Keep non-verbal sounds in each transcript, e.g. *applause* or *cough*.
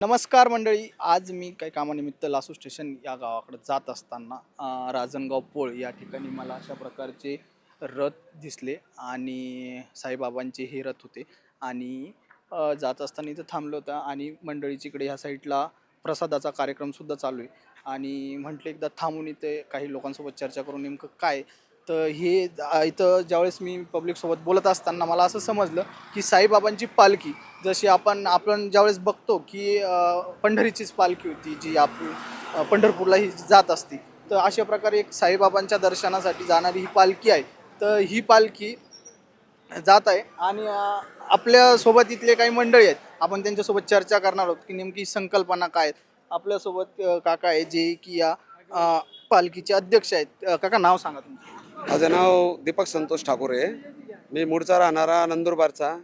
नमस्कार मंडळी आज मी काही कामानिमित्त लासू स्टेशन या गावाकडे जात असताना राजनगाव पोळ या ठिकाणी मला अशा प्रकारचे रथ दिसले आणि साईबाबांचे हे रथ होते. आणि जात असताना इथं थांबलो होता आणि मंडळीची इकडे ह्या साईडला प्रसादाचा कार्यक्रमसुद्धा चालू आहे. आणि म्हटलं एकदा थांबून इथे काही लोकांसोबत चर्चा करून नेमकं काय तर हे इथं ज्यावेळेस मी पब्लिकसोबत बोलत असताना मला असं समजलं की साईबाबांची पालखी जशी आपण आपण ज्यावेळेस बघतो की पंढरीचीच पालखी होती जी आपण पंढरपूरला ही जात असती तर अशा प्रकारे एक साईबाबांच्या दर्शनासाठी जाणारी ही पालखी आहे. तर ही पालखी जात आहे आणि आपल्यासोबत इथले काही मंडळी आहेत. आपण त्यांच्यासोबत चर्चा करणार आहोत की नेमकी संकल्पना काय आहेत. आपल्यासोबत काका आहे जे की या पालखीचे अध्यक्ष आहेत. काका नाव सांगा तुमचं. माझं नाव दीपक संतोष ठाकूर आहे. मी मूळचा राहणारा नंदुरबारचा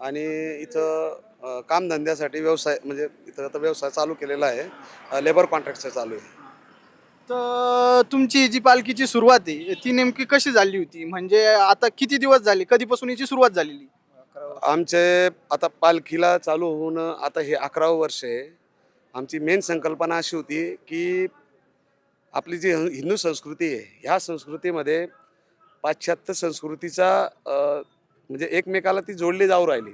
आणि इथं कामधंद्यासाठी व्यवसाय म्हणजे इथं आता व्यवसाय चालू केलेला आहे. लेबर कॉन्ट्रॅक्टचा चालू आहे. तर तुमची जी पालखीची सुरुवात आहे ती नेमकी कशी झाली होती? म्हणजे आता किती दिवस झाले? कधीपासून याची सुरुवात झालेली? आमचे आता पालखीला चालू होऊन आता हे अकरावं वर्ष आहे. आमची मेन संकल्पना अशी होती की आपली जी हिंदू संस्कृती आहे ह्या संस्कृतीमध्ये पाश्चात्य संस्कृतीचा म्हणजे एकमेकाला ती जोडली जाऊ राहिली.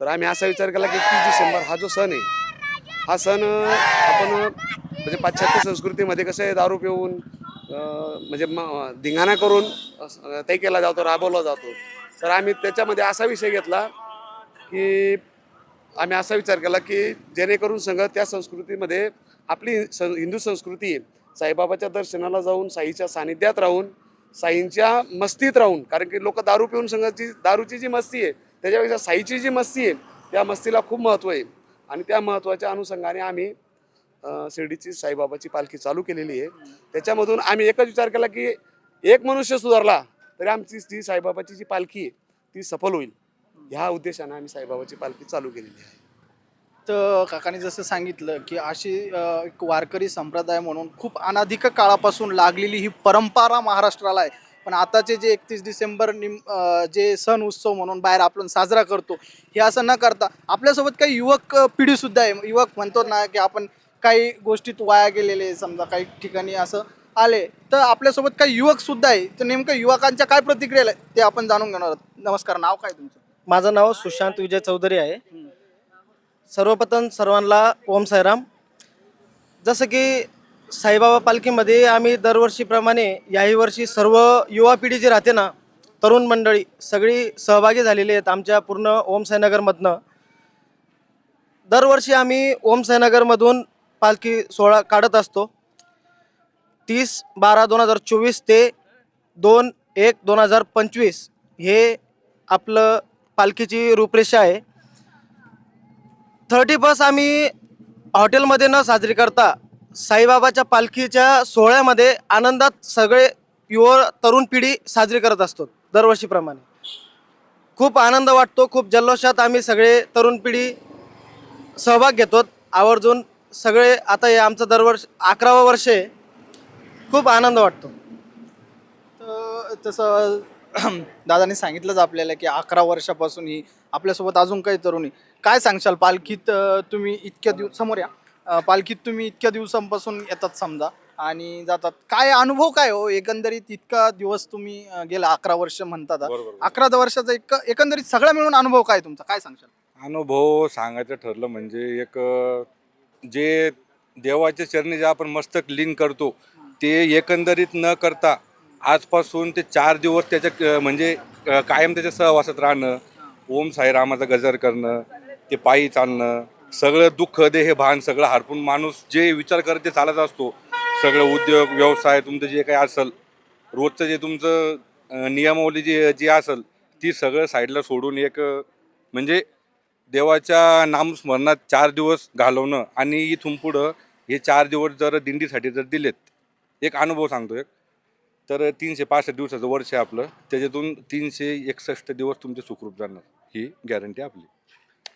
तर आम्ही असा विचार केला की एकतीस डिसेंबर हा जो सण आहे हा सण आपण म्हणजे पाश्चात्य संस्कृतीमध्ये कसं आहे दारू पिऊन म्हणजे म धिंगाणा करून ते केला जातो राबवला जातो. तर आम्ही त्याच्यामध्ये असा विषय घेतला की आम्ही असा विचार केला की जेणेकरून संघ त्या संस्कृतीमध्ये आपली सं हिंदू संस्कृती आहे साईबाबाच्या दर्शनाला जाऊन साईच्या सानिध्यात राहून साईंच्या मस्तीत राहून कारण की लोक दारू पिऊन संघाची दारूची जी मस्ती आहे त्याच्यापेक्षा साईची जी मस्ती आहे त्या मस्तीला खूप महत्त्व आहे. आणि त्या महत्त्वाच्या अनुषंगाने आम्ही शिर्डीची साईबाबाची पालखी चालू केलेली आहे. त्याच्यामधून आम्ही एकच विचार केला की एक मनुष्य सुधारला तरी आमची जी साईबाबाची जी पालखी आहे ती सफल होईल. ह्या उद्देशाने आम्ही साईबाबाची पालखी चालू केलेली आहे. तर काकाने जसं सांगितलं की अशी एक वारकरी संप्रदाय म्हणून खूप अनाधिक काळापासून लागलेली ही परंपरा महाराष्ट्राला आहे. पण आताचे जे एकतीस डिसेंबर निम जे सण उत्सव म्हणून बाहेर आपण साजरा करतो हे असं न करता आपल्यासोबत काही युवक पिढीसुद्धा आहे. युवक म्हणतो ना की आपण काही गोष्टीत वाया गेलेले समजा काही ठिकाणी असं आले तर आपल्यासोबत काही युवक सुद्धा आहे. तर नेमकं युवकांच्या काय प्रतिक्रिया ते आपण जाणून घेणार आहोत. नमस्कार नाव काय तुमचं? माझं नाव सुशांत विजय चौधरी आहे. सर्वप्रथम सर्वांना ओम साईराम. जसं की साईबाबा पालखीमध्ये आम्ही दरवर्षीप्रमाणे याही वर्षी सर्व युवा पिढी जी राहते ना तरुण मंडळी सगळी सहभागी झालेली आहेत आमच्या पूर्ण ओम साईनगरमधनं. दरवर्षी आम्ही ओम साईनगरमधून पालखी सोहळा काढत असतो. तीस बारा दोन हजार चोवीस ते दोन एक दोन हजार पंचवीस हे आपलं पालखीची रूपरेषा आहे. थर्टी फर्स्ट आम्ही हॉटेलमध्ये न साजरी करता साईबाबाच्या पालखीच्या सोहळ्यामध्ये आनंदात सगळे युवा तरुण पिढी साजरी करत असतो दरवर्षीप्रमाणे. खूप आनंद वाटतो खूप जल्लोषात आम्ही सगळे तरुण पिढी सहभाग घेतो आवर्जून सगळे आता हे आमचं दरवर्ष अकरावं वर्ष आहे. खूप आनंद वाटतो. तर तसं *clears throat* दादाने सांगितलंच आपल्याला की अकरा वर्षापासून ही आपल्यासोबत अजून काही तरुणी. काय सांगशाल? पालखीत अं, तुम्ही इतक्या दिवस समोर या. अं, पालखीत तुम्ही इतक्या दिवसांपासून येतात समजा आणि जातात. काय अनुभव काय हो? एकंदरीत इतका दिवस तुम्ही अं, गेला अकरा वर्ष म्हणतात. अकरा वर्षाचा एक एकंदरीत सगळा मिळून अनुभव काय तुमचा? काय सांगशाल? अनुभव सांगायचं ठरलं म्हणजे एक अ, जे देवाच्या चरणी जे आपण मस्तक लीन करतो ते एकंदरीत न करता आजपासून ते चार दिवस त्याच्या म्हणजे कायम त्याच्या सहवासात राहणं ओम साईरामाचा गजर करणं ते पायी चालणं सगळं दुःख देह भान सगळं हरपून माणूस जे विचार करत ते चालत असतो. सगळं उद्योग व्यवसाय तुमचं जे काही असेल रोजचं जे तुमचं नियमावली जी जी असेल ती सगळं साईडला सोडून एक म्हणजे देवाच्या नामस्मरणात चार दिवस घालवणं आणि इथून पुढं हे चार दिवस जर दिंडीसाठी जर दिलेत एक अनुभव सांगतो एक. तर तीनशे पासष्ट दिवसाचं वर्ष आहे आपलं. त्याच्यातून तीनशे एकसष्ट दिवस तुमचे सुखरूप जाणार. ही गॅरंटी आपली.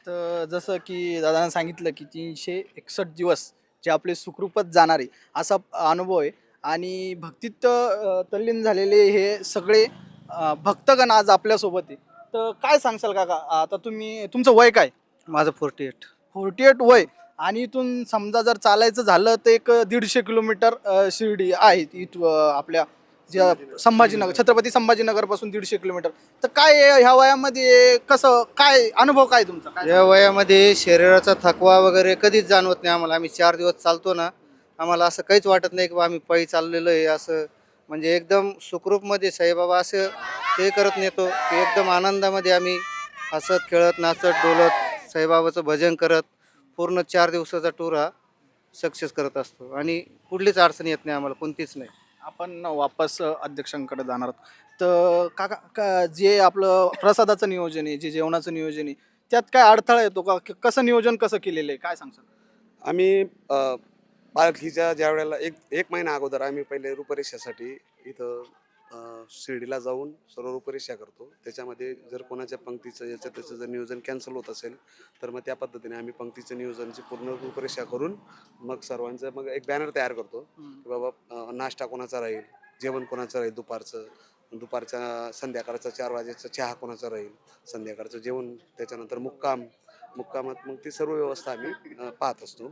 तर जसं की दादाने सांगितलं की तीनशे एकसष्ट दिवस जे आपले सुखरूपच जाणार आहे असा अनुभव आहे. आणि भक्तीत अं, तल्लीन झालेले हे सगळे अं, भक्तगण आज आपल्यासोबत आहे. तर काय सांगशाल काका? आता तुम्ही तुमचं वय काय? माझं फोर्टी एट फोर्टी एट वय. आणि इथून समजा जर चालायचं झालं तर एक दीडशे किलोमीटर अ, शिर्डी आहे. इथं आपल्या ज्या संभाजीनगर छत्रपती संभाजीनगरपासून दीडशे किलोमीटर. तर काय आहे ह्या वयामध्ये कसं काय अनुभव काय तुमचा? काय या वयामध्ये शरीराचा थकवा वगैरे कधीच जाणवत नाही आम्हाला. आम्ही चार दिवस चालतो ना आम्हाला असं काहीच वाटत नाही की बा आम्ही पायी चाललेलो आहे असं. म्हणजे एकदम सुखरूपमध्ये साईबाबा असं ते करत नेतो की एकदम आनंदामध्ये आम्ही हसत खेळत नाचत डोलत साईबाबाचं भजन करत पूर्ण चार दिवसाचा टूर हा सक्सेस करत असतो. आणि कुठलीच अडचण येत नाही आम्हाला कोणतीच नाही. आपण वापस अध्यक्षांकडे जाणार आहोत. तर काका का जे आपलं प्रसादाचं नियोजन आहे जे जेवणाचं नियोजन आहे त्यात काय अडथळा येतो का? क- कसं नियोजन कसं केलेलं आहे? काय सांगसाल आम्ही अ, पालखीच्या ज्या वेळेला एक एक महिना अगोदर आम्ही पहिले रूपरेषासाठी इथं शिर्डीला जाऊन सर्व रूपरेषा करतो. त्याच्यामध्ये जर कोणाच्या पंक्तीचं याचं त्याचं जर नियोजन कॅन्सल होत असेल तर मग त्या पद्धतीने आम्ही पंक्तीचं नियोजनची पूर्ण रूपरेषा करून मग सर्वांचं मग एक बॅनर तयार करतो. की बाबा नाश्ता कोणाचा राहील जेवण कोणाचं राहील दुपारचं दुपारच्या संध्याकाळचा चार वाजेचा चहा कोणाचा राहील संध्याकाळचं जेवण त्याच्यानंतर मुक्काम मुक्कामात मग ती सर्व व्यवस्था आम्ही पाहत असतो.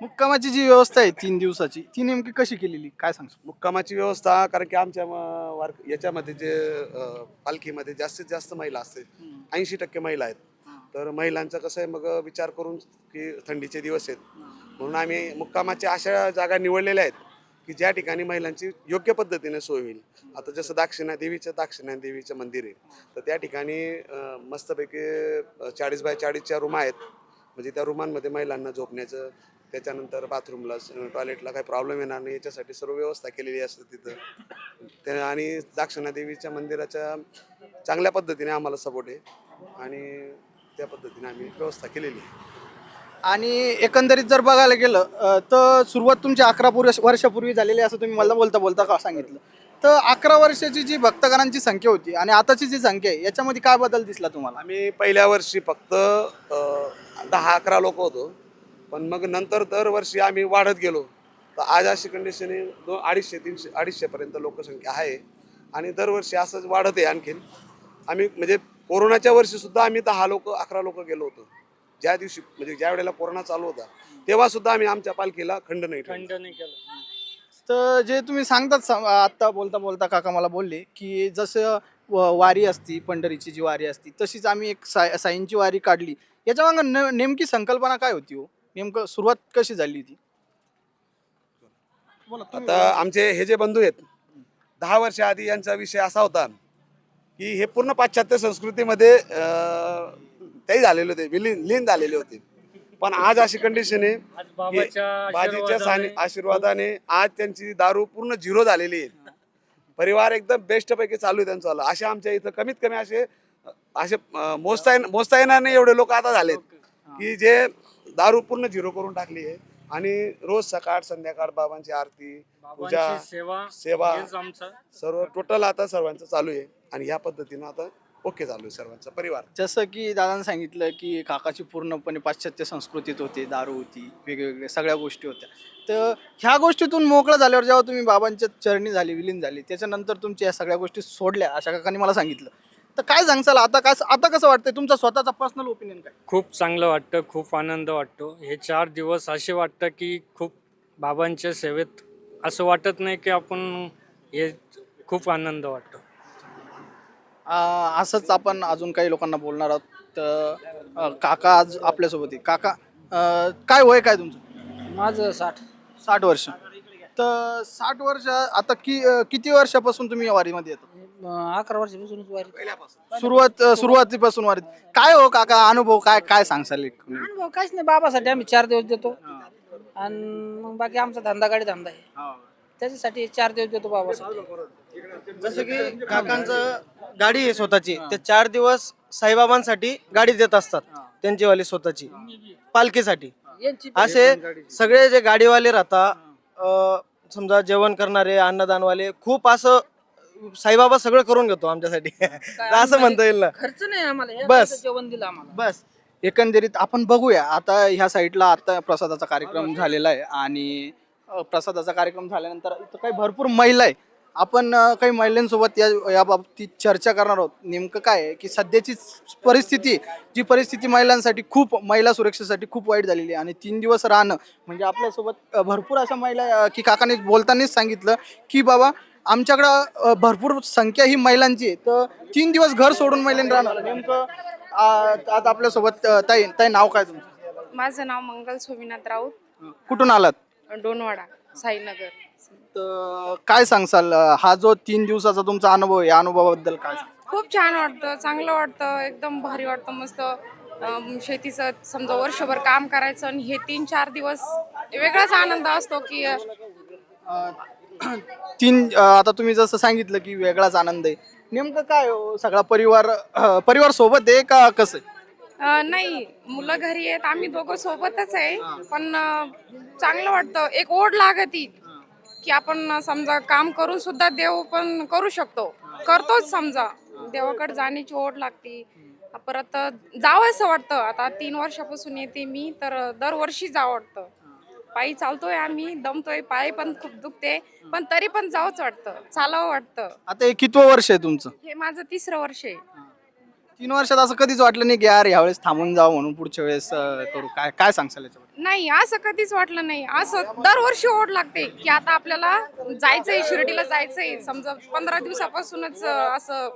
मुक्कामाची जी व्यवस्था आहे तीन दिवसाची ती नेमकी कशी केलेली? काय सांगतो मुक्कामाची व्यवस्था कारण की आमच्या म- वार याच्यामध्ये जे अ, पालखीमध्ये जास्तीत जास्त महिला असते. ऐंशी टक्के महिला आहेत. तर महिलांचं कसं आहे मग विचार करून की थंडीचे दिवस आहेत. म्हणून आम्ही मुक्कामाच्या अशा जागा निवडलेल्या आहेत की ज्या ठिकाणी महिलांची योग्य पद्धतीने सोय होईल. आता जसं दाक्षिणा देवीचं दाक्षिणा देवीचं मंदिर आहे. तर त्या ठिकाणी अ, मस्तपैकी चाळीस बाय चाळीसच्या रूम आहेत. म्हणजे त्या रूमांमध्ये महिलांना झोपण्याचं त्याच्यानंतर बाथरूमला टॉयलेटला काही प्रॉब्लेम येणार नाही. याच्यासाठी सर्व व्यवस्था केलेली असते तिथं. ते आणि दाक्षिणा देवीच्या मंदिराच्या चांगल्या पद्धतीने आम्हाला सपोर्ट आहे. आणि त्या पद्धतीने आम्ही व्यवस्था केलेली आहे. आणि एकंदरीत जर बघायला गेलं तर सुरुवात तुमची अकरा पूर्व वर्षापूर्वी झालेली असं तुम्ही मला बोलता बोलता का सांगितलं? तर अकरा वर्षाची जी भक्तगणांची संख्या होती आणि आताची जी संख्या आहे याच्यामध्ये काय बदल दिसला तुम्हाला? आम्ही पहिल्या वर्षी फक्त दहा अकरा लोक होतो. पण मग नंतर दरवर्षी आम्ही वाढत गेलो. तर आज अशी कंडिशन आहे दोन अडीचशे तीनशे अडीचशेपर्यंत लोकसंख्या आहे. आणि दरवर्षी असंच वाढत आहे आणखीन. आम्ही म्हणजे कोरोनाच्या वर्षी सुद्धा आम्ही दहा लोक अकरा लोक गेलो होतो. ज्या दिवशी म्हणजे ज्या वेळेला कोरोना चालू होता तेव्हा सुद्धा आम्ही आमच्या पालखीला खंड नाही ठेवला. तर जे तुम्ही सांगतात सा- आत्ता बोलता बोलता काका मला बोलले की जसं व- वारी असती पंढरीची जी वारी असती तशीच आम्ही एक साय साईंची वारी काढली. याच्या मागं न नेमकी संकल्पना काय होती हो? नेमकं सुरुवात कशी झाली बोला तुम्ही आता आमचे हे जे बंधू आहेत दहा वर्ष आधी यांचा विषय असा होता की हे पूर्ण पाश्चात्य संस्कृतीमध्ये अं, ते झालेले होते विलीन लीन झालेले होते. पण आज अशी कंडिशन आहे की बाजीच्या सानि- आशीर्वादाने आज त्यांची दारू पूर्ण झिरो झालेली आहे. परिवार एकदम बेस्ट पैकी चालू आहे त्यांचं वालं. असे आमच्या इथं कमीत कमी असे असे अं, मोजता येण- मोजता येणार नाही एवढे लोक आता झालेत. की जे दारू पूर्ण झिरो करून टाकली आहे. आणि रोज सकाळ संध्याकाळ बाबांची आरती पूजा सेवा सेवा सर्व टोटल आता सर्वांचं चालू आहे. आणि ह्या पद्धतीनं आता ओके चालू आहे सर्वांचा परिवार. जसं की दादाने सांगितलं की काकाची पूर्णपणे पाश्चात्य संस्कृतीत होते दारू होती वेगवेगळ्या सगळ्या गोष्टी होत्या. तर ह्या गोष्टीतून मोकळं झाल्यावर जेव्हा तुम्ही बाबांच्या चरणी झाली विलीन झाली त्याच्यानंतर तुमच्या या सगळ्या गोष्टी सोडल्या अशा काकांनी मला सांगितलं. तर काय सांगचाल आता काय आता कसं वाटतंय? तुमचा स्वतःचा पर्सनल ओपिनियन काय? खूप चांगलं वाटतं खूप आनंद वाटतो. हे चार दिवस असे वाटतं की खूप बाबांच्या सेवेत असं वाटत नाही की आपण हे खूप आनंद वाटतो. आ, असंच आपण अजून काही लोकांना बोलणार आहोत. तर अ, काका आज आपल्यासोबत आहे काका अ, काय वय काय तुमचं? माझं साठ. साठ वर्ष. तर साठ वर्ष आता कि अ, किती वर्षापासून तुम्ही या वारीमध्ये येतो? अकरा वर्षापासूनच वारी सुरुवात सुरुवातीपासून वारीत. काय हो काका अनुभव काय काय सांगसाल एक? अनुभव काहीच नाही बाबासाठी आम्ही चार दिवस देतो. आणि मग बाकी आमचा धंदा गाडी धंदा आहे. त्याच्यासाठी चार दिवस देतो बाबासाठी. जसं की काकांचं गाडी आहे स्वतःची ते चार दिवस साईबाबांसाठी गाडी देत असतात त्यांची वाली स्वतःची पालखीसाठी. यांची असे सगळे जे गाडीवाले राहतात अं, समजा जेवण करणारे अन्नदानवाले खूप असं साईबाबा सगळं करून घेतो आमच्यासाठी. *laughs* असं म्हणता येईल ना. खर्च नाही आम्हाला बस. जेवण दिलं आम्हाला. बस. एकंदरीत आपण बघूया. आता ह्या साईडला आता प्रसादाचा कार्यक्रम झालेला आहे आणि अ, प्रसादाचा कार्यक्रम झाल्यानंतर इथं काही भरपूर महिला आहे. आपण अ, काही महिलांसोबत या या बाबतीत चर्चा करणार आहोत. नेमकं काय आहे की सध्याची स- परिस्थिती जी परिस्थिती महिलांसाठी खूप महिला सुरक्षेसाठी खूप वाईट झालेली आहे. आणि तीन दिवस राहणं म्हणजे आपल्यासोबत अ, भरपूर अशा महिला अ, की काकाने बोलतानाच सांगितलं की बाबा आमच्याकडं भरपूर संख्या ही महिलांची आहे. तर तीन दिवस घर सोडून महिलांनी राहणार. नेमकं आता आपल्यासोबत ताई ताई नाव काय तुमचं? माझं नाव मंगल सोमीनाथ राऊत. कुठून आलात? डोनवाडा साईनगर. तर काय सांगसाल हा जो तीन दिवसाचा तुमचा अनुभव आहे या अनुभवाबद्दल काय सांगाल? खूप छान वाटतं चांगलं वाटतं एकदम भारी वाटतं मस्त अं, शेतीचं समजा वर्षभर काम करायचं आणि हे तीन चार दिवस वेगळाच आनंद असतो की अ, *clears throat* तीन आता तुम्ही जसं सांगितलं की वेगळाच आनंद आहे. नेमकं काय हो, सगळा परिवार अ, परिवार सोबत आहे का कसं आहे? अं, नाही मुलं घरी आहेत आम्ही दोघं सोबतच आहे. पण अं, चांगलं वाटतं एक ओढ लागती की आपण समजा काम करून सुद्धा देव पण करू शकतो. करतोच समजा. देवाकडे जाण्याची ओढ लागते. परत जावंसं वाटतं. आता तीन वर्षापासून येते मी तर दरवर्षी जावं वाटतं. पायी चालतोय आम्ही दमतोय पाय पण खूप दुखते पण तरी पण जावंच वाटतं चालावं वाटतं. आता हे कितवं वर्ष आहे तुमचं? हे माझं तिसरं वर्ष आहे. तीन वर्षात असं कधीच वाटलं नाही की यार यावेळेस थांबून जावं म्हणून पुढच्या वेळेस अ, करू. काय काय सांगसाल याच्याबद्दल? नाही असं कधीच वाटलं नाही. असं दरवर्षी ओढ लागते की आता आपल्याला जायचंय शिर्डीला जायचंय. समजा पंधरा दिवसापासूनच अं, असं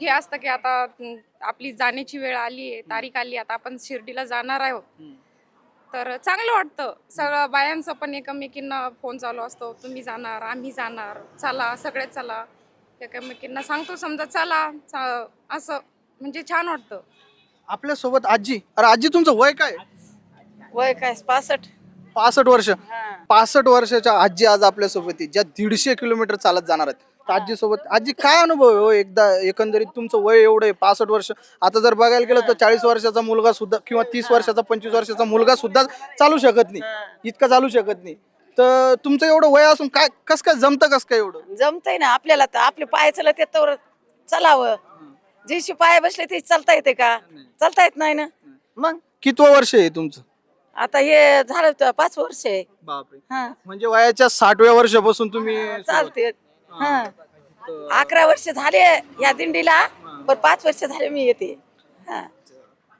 हे असतं की आता अं, आपली जाण्याची वेळ आली आहे तारीख आली आता आपण शिर्डीला जाणार आहोत. तर चांगलं वाटतं. सगळं बायांचं पण एकमेकींना फोन चालू असतो. तुम्ही जाणार आम्ही जाणार. चला सगळे चला. एकमेकींना सांगतो समजा चला चा- असं म्हणजे छान वाटतं. आपल्यासोबत आजी अरे आजी तुमचं वय काय? वय काय? पासष्ट. पासष्ट वर्ष. पासष्ट वर्षाच्या आजी आज आपल्यासोबत आहे ज्या दीडशे किलोमीटर चालत जाणार आहेत. तर आजी सोबत आजी काय अनुभव आहे हो? एकदा एकंदरीत तुमचं वय एवढं आहे पासष्ट वर्ष. आता जर बघायला गेलं तर चाळीस वर्षाचा मुलगा सुद्धा किंवा तीस वर्षाचा पंचवीस वर्षाचा मुलगा सुद्धा चालू शकत नाही. इतका चालू शकत नाही. तर तुमचं एवढं वय असून काय कस काय जमतं कस काय एवढं? जमतंय ना आपल्याला तर आपले पाय चलत येत तर चालावं. जेशी पाय बसले ते चालता येते का? चालता येत नाही ना. मग? कितवं वर्ष आहे तुमचं? आता हे झालं तर पाच वर्ष आहे. बापरे. हा. म्हणजे वयाच्या साठव्या वर्षापासून तुम्ही सुरुवात- चालते हा. अकरा वर्ष झाले या दिंडीला पण पाच वर्ष झाले मी येते. हा.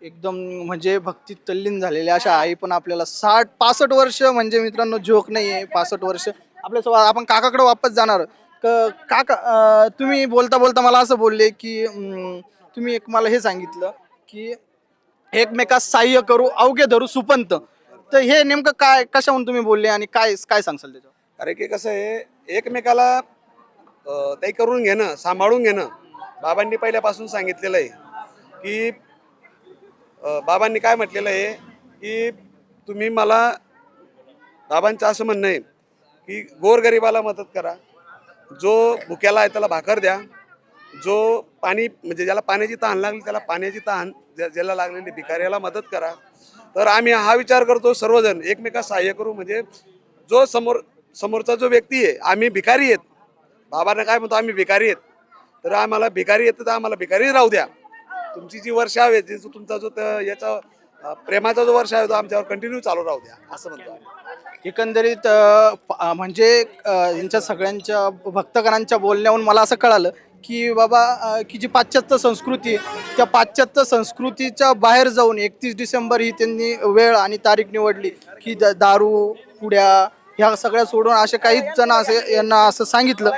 एकदम म्हणजे भक्तीत तल्लीन झालेले अशा आई पण आपल्याला साठ पासष्ट वर्ष म्हणजे मित्रांनो जोक नाही आहे. पासष्ट वर्ष आपल्यासोबत आपण काकाकडे वापस जाणार. क- काका अं, तुम्ही बोलता बोलता मला असं बोलले की अं, तुम्ही एक मला हे सांगितलं की एकमेकास सहाय्य करू अवघे धरू सुपंत. तर हे नेमकं काय कशाहून तुम्ही बोलले आणि काय काय सांगसाल त्याच्यावर? अरे की कसं आहे एकमेकाला ते करून घेणं सांभाळून घेणं बाबांनी पहिल्यापासून सांगितलेलं आहे. की बाबांनी काय म्हटलेलं आहे की तुम्ही मला बाबांचं असं म्हणणं आहे की गोरगरिबाला मदत करा. जो भुक्याला आहे त्याला भाकर द्या. जो पाणी म्हणजे ज्याला पाण्याची तहान लागली त्याला पाण्याची तहान ज्या- ज्याला लागलेली भिकाऱ्याला मदत करा. तर आम्ही हा विचार करतो सर्वजण एकमेकास सहाय्य करू. म्हणजे जो समोर समोरचा जो व्यक्ती आहे आम्ही भिकारी आहेत. बाबांना काय म्हणतो आम्ही भिकारी आहेत. तर आम्हाला भिकारी येतं तर आम्हाला भिकारी राहू द्या. तुमची जी वर्ष आहे जी जो तुमचा जो याचा प्रेमाचा जो वर्ष आहे तो आमच्यावर कंटिन्यू चालू राहू द्या असं म्हणतो आम्ही. एकंदरीत म्हणजे यांच्या सगळ्यांच्या भक्तगणांच्या बोलण्याहून मला असं कळालं की बाबा की जी पाश्चात्य संस्कृती त्या पाश्चात्य संस्कृतीच्या बाहेर जाऊन एकतीस डिसेंबर ही त्यांनी वेळ आणि तारीख निवडली की द- दारू पुड्या ह्या सगळ्या सोडून असे काहीच जण असे यांना असं सांगितलं.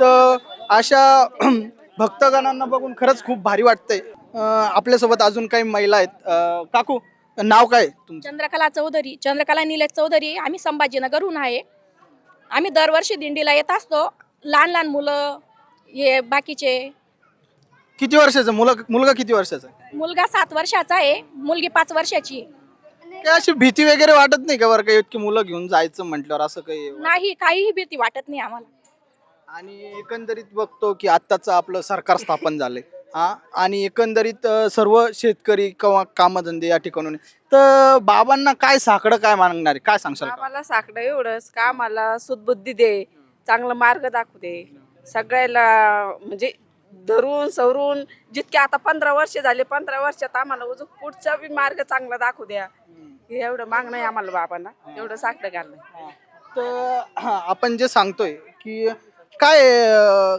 तर अशा *clears throat* भक्तगणांना बघून खरंच खूप भारी वाटतंय. आपल्यासोबत अजून काही महिला आहेत. काकू नाव काय तुमचं? चंद्रकला चौधरी. चंद्रकला निलेश चौधरी. आम्ही संभाजीनगरहून आहे. आम्ही दरवर्षी दिंडीला येत असतो. लहान लहान मुलं हे बाकीचे. किती वर्षाचं? मुलं मुलगा किती वर्षाचा आहे? मुलगा सात वर्षाचा आहे. मुलगी पाच वर्षाची. आहे. काय अशी भीती वगैरे वाटत नाही का बरं काही इतकी मुलं घेऊन जायचं म्हटल्यावर? असं काही? नाही काहीही भीती वाटत नाही आम्हाला. आणि एकंदरीत बघतो की आत्ताचं आपलं सरकार स्थापन झालंय. हा? आणि एकंदरीत अं, सर्व शेतकरी किंवा कामधंदे या ठिकाणून. तर बाबांना काय साकडं काय मागणार आहे? काय सांगशाल का? आम्हाला साकडं एवढंच. का आम्हाला सुदबुद्धी दे चांगला मार्ग दाखवू दे. सगळ्याला म्हणजे धरून सवरून जितके आता पंधरा वर्ष झाले पंधरा वर्षात आम्हाला अजून पुढचा बी मार्ग चांगला दाखवू द्या. हे एवढं मागणं आहे आम्हाला बाबांना. एवढं साकडं घालणं तर हा, आपण जे सांगतोय की काय अं,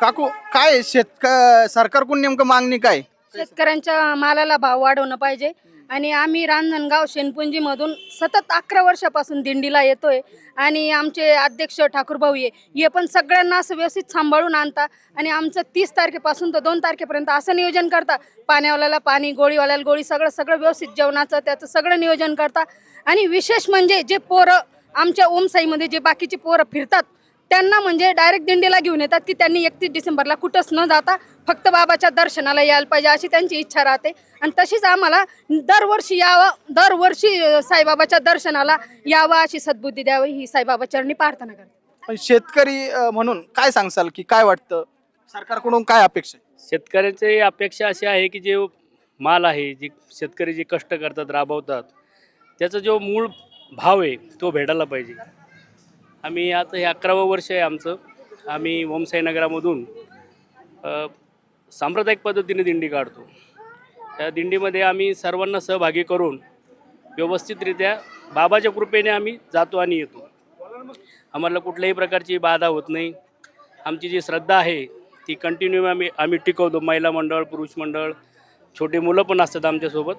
काकू काय शेतक सरकारकडून नेमकं मागणी काय? शेतकऱ्यांच्या मालाला भाव वाढवणं पाहिजे. आणि आम्ही रांजणगाव शेनपुंजीमधून सतत अकरा वर्षापासून दिंडीला येतोय. आणि आमचे अध्यक्ष ठाकूरभाऊ ये हे पण सगळ्यांना असं व्यवस्थित सांभाळून आणता. आणि आमचं तीस तारखेपासून तर दोन तारखेपर्यंत असं नियोजन करता. पाण्यावाल्याला पाणी गोळीवाल्याला गोळी सगळं सगळं व्यवस्थित जेवणाचं त्याचं सगळं नियोजन करता. आणि विशेष म्हणजे जे पोरं आमच्या ओमसाईमध्ये जे बाकीचे पोरं फिरतात त्यांना म्हणजे डायरेक्ट दिंडीला घेऊन येतात की त्यांनी एकतीस डिसेंबरला कुठंच न जाता फक्त बाबाच्या दर्शनाला यायला पाहिजे अशी त्यांची इच्छा राहते. आणि तशीच आम्हाला दरवर्षी यावं दरवर्षी साईबाबाच्या दर्शनाला यावं अशी सद्बुद्धी द्यावी ही साईबाबा चरणी प्रार्थना करते पण शेतकरी अं, म्हणून काय सांगसाल की काय वाटतं? सरकारकडून काय अपेक्षा आहे? शेतकऱ्यांची अपेक्षा अशी आहे की जे माल आहे जे शेतकरी जे कष्ट करतात राबवतात त्याचा जो मूळ भाव आहे तो भेटायला पाहिजे. आम्ही आता हे अकरावं वर्ष आहे आमचं. आम्ही ओमसाईनगरामधून सांप्रदायिक पद्धतीने दिंडी काढतो. त्या दिंडीमध्ये आम्ही सर्वांना सहभागी करून व्यवस्थितरित्या बाबाच्या कृपेने आम्ही जातो आणि येतो. आम्हाला कुठल्याही प्रकारची बाधा होत नाही. आमची जी श्रद्धा आहे ती कंटिन्यू आम्ही आम्ही टिकवतो. महिला मंडळ पुरुष मंडळ छोटे मुलं पण असतात आमच्यासोबत.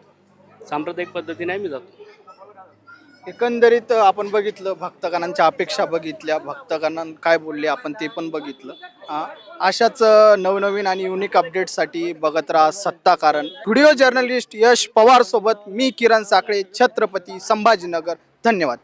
सांप्रदायिक पद्धतीने आम्ही जातो. एकंदरीत आपण बघितलं भक्तगणांच्या अपेक्षा बघितल्या भक्तगणां काय बोलले आपण ते पण बघितलं. हा. अशाच नवनवीन आणि युनिक अपडेटसाठी बघत राहा सत्ता कारण व्हिडिओ जर्नलिस्ट यश पवार सोबत मी किरण साखळे छत्रपती संभाजीनगर. धन्यवाद.